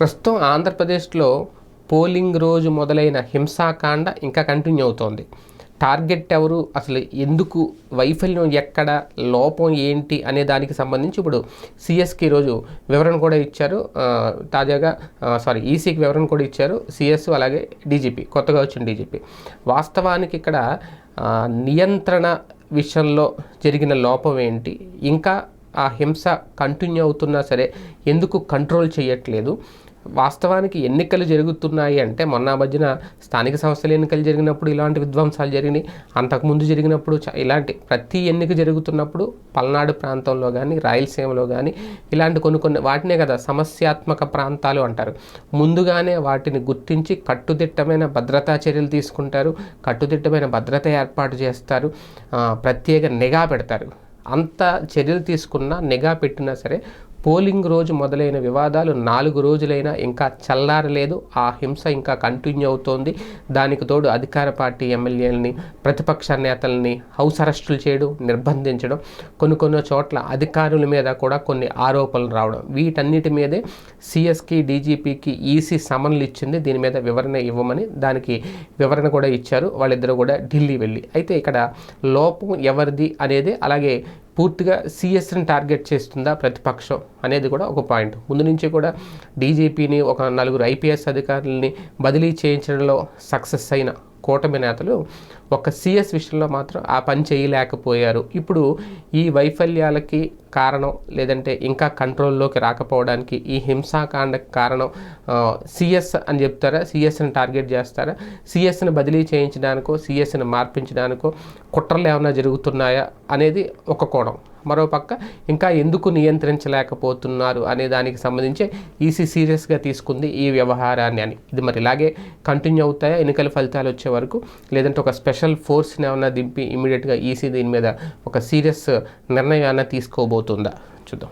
ప్రస్తుతం ఆంధ్రప్రదేశ్లో పోలింగ్ రోజు మొదలైన హింసాకాండ ఇంకా కంటిన్యూ అవుతోంది. టార్గెట్ ఎవరు? అసలు ఎందుకు? వైఫల్యం ఎక్కడ? లోపం ఏంటి? అనే దానికి సంబంధించి ఇప్పుడు సిఎస్కి ఈరోజు వివరణ కూడా ఇచ్చారు. తాజాగా సారీ ఈసీకి వివరణ కూడా ఇచ్చారు. సిఎస్ అలాగే డీజీపీ కొత్తగా వచ్చిన డీజీపీ. వాస్తవానికి ఇక్కడ నియంత్రణ విషయంలో జరిగిన లోపం ఏంటి? ఇంకా ఆ హింస కంటిన్యూ అవుతున్నా సరే ఎందుకు కంట్రోల్ చేయట్లేదు? వాస్తవానికి ఎన్నికలు జరుగుతున్నాయి అంటే మొన్న మధ్యన స్థానిక సంస్థల ఎన్నికలు జరిగినప్పుడు ఇలాంటి విధ్వంసాలు జరిగినాయి. అంతకుముందు జరిగినప్పుడు చ- ఇలాంటి ప్రతి ఎన్నిక జరుగుతున్నప్పుడు పల్నాడు ప్రాంతంలో కానీ రాయలసీమలో కానీ ఇలాంటి కొన్ని కొన్ని వాటినే కదా సమస్యాత్మక ప్రాంతాలు అంటారు. ముందుగానే వాటిని గుర్తించి కట్టుదిట్టమైన భద్రతా చర్యలు తీసుకుంటారు. కట్టుదిట్టమైన భద్రత ఏర్పాటు చేస్తారు. ప్రత్యేక నిఘా పెడతారు. అంత చర్యలు తీసుకున్నా నిఘా పెట్టినా సరే పోలింగ్ రోజు మొదలైన వివాదాలు నాలుగు రోజులైనా ఇంకా చల్లారలేదు. ఆ హింస ఇంకా కంటిన్యూ అవుతోంది. దానికి తోడు అధికార పార్టీ ఎమ్మెల్యేలని ప్రతిపక్ష నేతల్ని హౌస్ అరెస్టులు చేయడం నిర్బంధించడం కొన్ని కొన్ని చోట్ల అధికారుల మీద కూడా కొన్ని ఆరోపణలు రావడం. వీటన్నిటి మీదే సిఎస్కి డీజీపీకి ఈసీ సమన్లు ఇచ్చింది. దీని మీద వివరణ ఇవ్వమని దానికి వివరణ కూడా ఇచ్చారు. వాళ్ళిద్దరూ కూడా ఢిల్లీ వెళ్ళి. అయితే ఇక్కడ లోపం ఎవరిది అనేది అలాగే పూర్తిగా సిఎస్ని టార్గెట్ చేస్తుందా ప్రతిపక్షం అనేది కూడా ఒక పాయింట్. ముందు నుంచి కూడా డీజీపీని ఒక నలుగురు ఐపీఎస్ అధికారులని బదిలీ చేయించడంలో సక్సెస్ అయిన కూటమి నేతలు ఒక సిఎస్ విషయంలో మాత్రం ఆ పని చేయలేకపోయారు. ఇప్పుడు ఈ వైఫల్యాలకి కారణం లేదంటే ఇంకా కంట్రోల్లోకి రాకపోవడానికి ఈ హింసాకాండకి కారణం సిఎస్ అని చెప్తారా? సిఎస్ని టార్గెట్ చేస్తారా? సిఎస్ని బదిలీ చేయించడానికో సిఎస్ని మార్పించడానికో కుట్రలు ఏమైనా జరుగుతున్నాయా అనేది ఒక కోణం. మరోపక్క ఇంకా ఎందుకు నియంత్రించలేకపోతున్నారు అనే దానికి సంబంధించి ఈసీ సీరియస్గా తీసుకుంది ఈ వ్యవహారాన్ని అని. ఇది మరి ఇలాగే కంటిన్యూ అవుతాయా? ఎన్నికల ఫలితాలు వచ్చే వరకు లేదంటే ఒక స్పెషల్ ఫోర్స్ని ఏమైనా దింపి ఇమీడియట్గా ఈసీ దీని మీద ఒక సీరియస్ నిర్ణయాన్ని తీసుకోబోతుందా? చూద్దాం.